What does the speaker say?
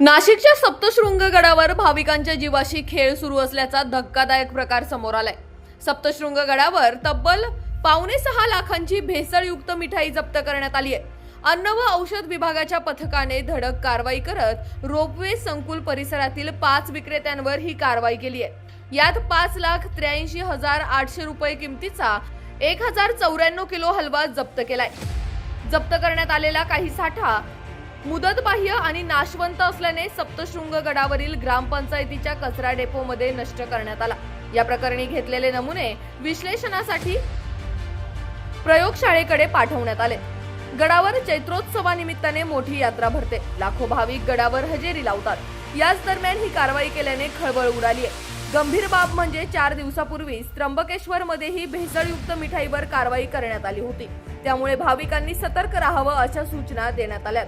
नाशिकच्या सप्तशृंग गडावर भाविकांच्या जीवाशी खेळ सुरू असल्याचा धक्कादायक प्रकार समोर आलाय. सप्तशृंग गडावर तब्बल पावणे सहा लाखांची भेसळयुक्त मिठाई जप्त करण्यात आली आहे. अन्न व औषध विभागाच्या पथकाने धडक कारवाई करत रोपवे संकुल परिसरातील पाच विक्रेत्यांवर ही कारवाई केली आहे. यात पाच लाख त्र्याऐंशी हजार आठशे रुपये किमतीचा एक हजार चौऱ्याण्णव किलो हलवा जप्त केलाय. जप्त करण्यात आलेला काही साठा मुदतबाह्य आणि नाशवंत असल्याने सप्तशृंग गडावरील ग्रामपंचायतीच्या कचरा डेपोमध्ये नष्ट करण्यात आला. या प्रकरणी घेतलेले नमुने विश्लेषणासाठी प्रयोगशाळेकडे पाठवण्यात आले. गडावर चैत्रोत्सवानिमित्ताने मोठी यात्रा भरते. लाखो भाविक गडावर हजेरी लावतात. याच दरम्यान ही कारवाई केल्याने खळबळ उडाली आहे गंभीर बाब म्हणजे चार दिवसापूर्वीच त्र्यंबकेश्वर मध्येही भेसळयुक्त मिठाईवर कारवाई करण्यात आली होती. त्यामुळे भाविकांनी सतर्क राहावं अशा सूचना देण्यात आल्या